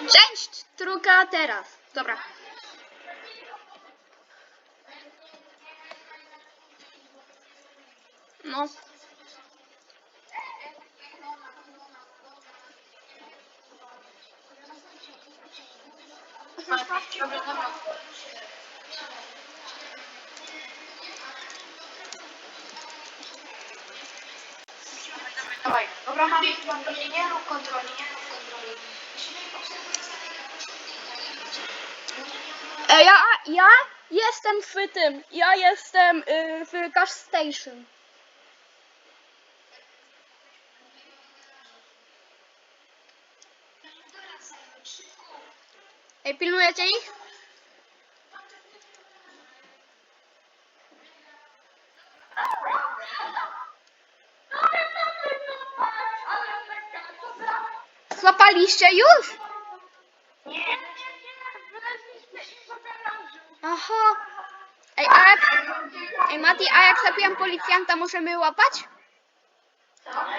Część druga teraz. Dobra. No. Dobra, nie rób kontroli, nie rób E, ja, ja jestem w tym. Ja jestem y, w gas station. Ej, pilnujecie ich? Złapaliście już? Ej, Mati, a jak zapiłem policjanta, możemy łapać?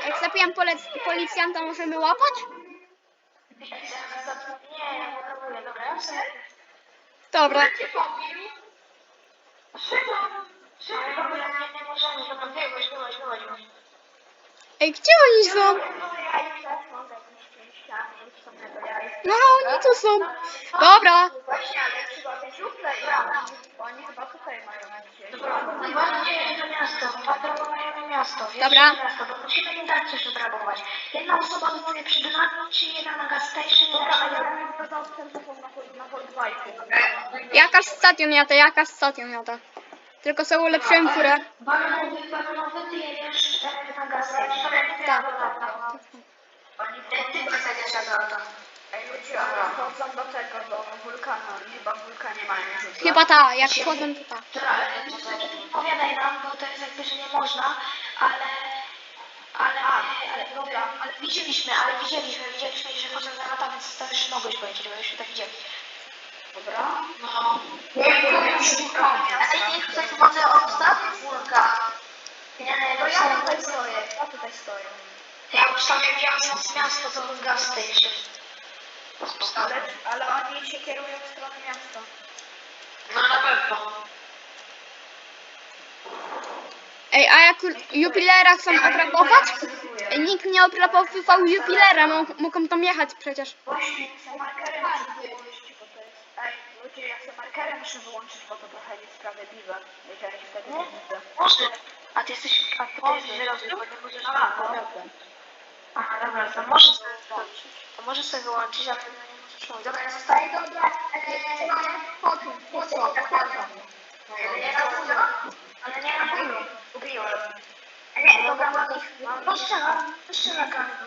Jak pole- policjanta, możemy łapać? Nie, ja dobra, nie, dobra. Ej, gdzie oni są? No, ja już też mogę jakieś pięściami, coś samego, ja jestem... No, oni tu są. Dobra. Oni chyba tutaj mają. Dobra, patrolujemy miasto, patrolujemy miasto. Dobra. Miasto, bo musimy nie dać coś odrabować. Jedna osoba zostaje przy dynamicie, jedna na gas station, Dobra, a ja bym dodał telefon na, Volkswagen. Jakaś stadion jata, jakaś stadion jata. Tylko sobie ulepszyłem furę. Balonowy, balonowy, ty jedziesz e, na gas station. Tak. Oni ty wysadziesz na auto. Ej, ludzie, ale wchodzą do tego, do wulkanu. Oni chyba w wulkanie mają rzucać. Chyba ta, jak wchodzą to ta. Dobra, nie powiadaj nam, bo to jest jakby, że nie można, ale... Ale, ale, dobra, ale widzieliśmy, ale widzieliśmy, widzieliśmy, że chodzą za lata, więc to już mogłeś powiedzieć, bo już tak widzieli. Dobra? No. Nie, nie, nie, nie, tutaj wodę odstaw, furka. Nie, nie, bo ja tutaj stoję, ja tutaj stoję. Ja ustawię miasto, miasto to gaz station. Ale, ale oni się kierują w stronę miasta. No na pewno. Ej, a jak jubilera chcą obrabować? Ej, nikt nie obrabowywał jubilera, mo- mogą tam jechać przecież. Właśnie, chcę markerem muszę wyłączyć, bo to jest... Ej, ludzie, ja chcę markerem muszę wyłączyć, bo to trochę niesprawiedliwe. Jeżeli wtedy nie widzę. Może. A ty jesteś... A ty jesteś bo nie możesz... A, dobra. Aha, dobra, to może sobie wyłączyć. To może sobie wyłączyć, ale no nie możesz mówić. Dobra, ja zostaję. Dobra, eee, poczuł, poczuł, tak Ale nie na późno. Ale nie na późno. Ubiłem. Nie, dobra, mam ich. No strzela, strzela każdy.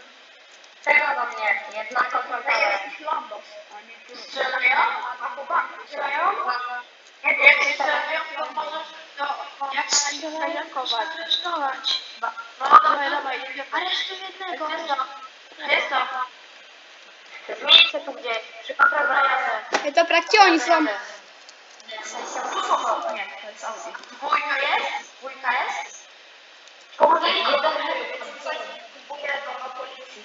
Czego do mnie? Jedna kontrola. Jest Lambos, a nie tu. Strzelają? A chłopaki strzelają? Jak strzelają, to aresztować. No, dawaj, dawaj. Aresztuj jednego. Jest to. Miejsce tu gdzieś. Przy kontrolę. Ej, dobra, gdzie oni są? Tu są. Nie, to jest Audi. Dwójka jest? Dwójka jest? Kurde, Kupuję do na policji.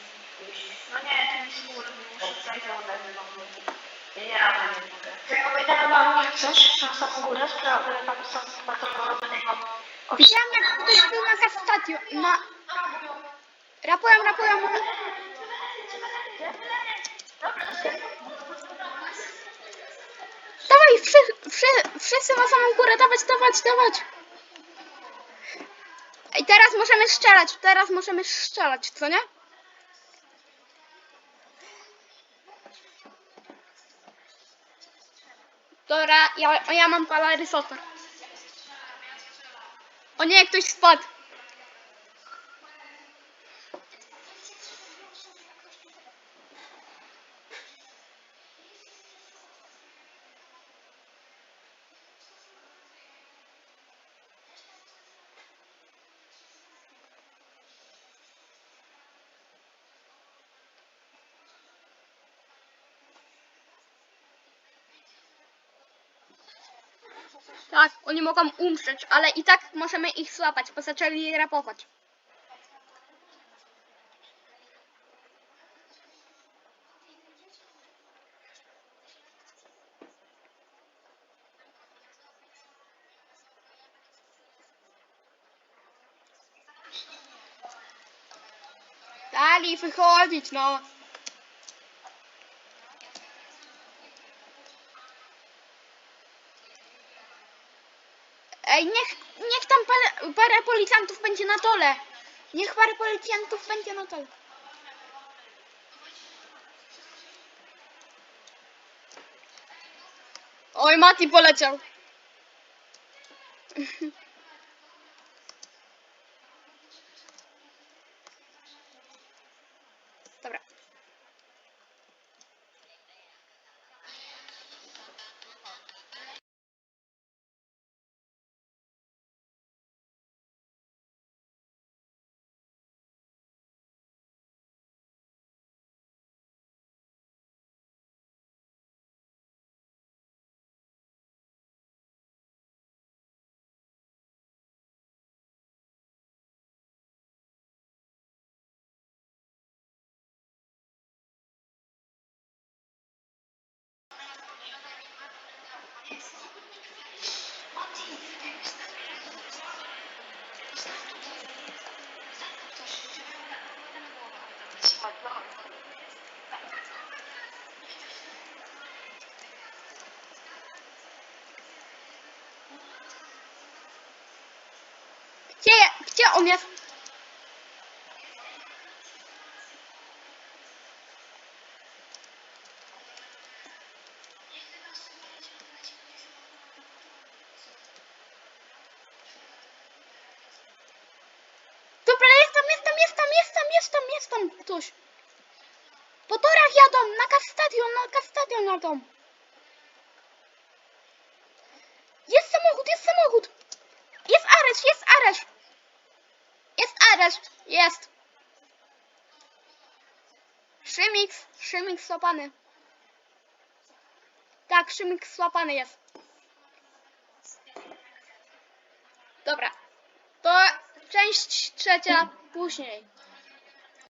No nie, to mi skóry, muszę przejść one Nie, nie mogę. Czego wydawałam, jak chcesz, na samą górę, sprawdzę, tam są patrolowanego. Widziałem jak ktoś był na gas stadion. Na... Rapują, rapują. Dawaj, wszy, wszy, wszyscy na samą górę, dawać, dawać, dawać. Ej, teraz możemy strzelać, teraz możemy strzelać, co nie? Dobra, ja, ja mam palarysotę. O nie, ktoś spadł. Tak, oni mogą umrzeć, ale i tak możemy ich złapać, bo zaczęli rapować. Dali, wychodzić, no. Ej, niech, niech tam parę, parę policjantów będzie na dole. Niech parę policjantów będzie na dole. Oj, Mati poleciał. Gdzie, gdzie on jest? Dobra, jest tam, jest tam, jest tam, jest tam, jest tam, ktoś. Po torach jadą, na kastadion, na kastadion jadą. Jest samochód, jest samochód. Jest areszt, jest areszt. Jest areszt, jest. Szymix, Szymix złapany. Tak, Szymix złapany jest. Dobra. To część trzecia później.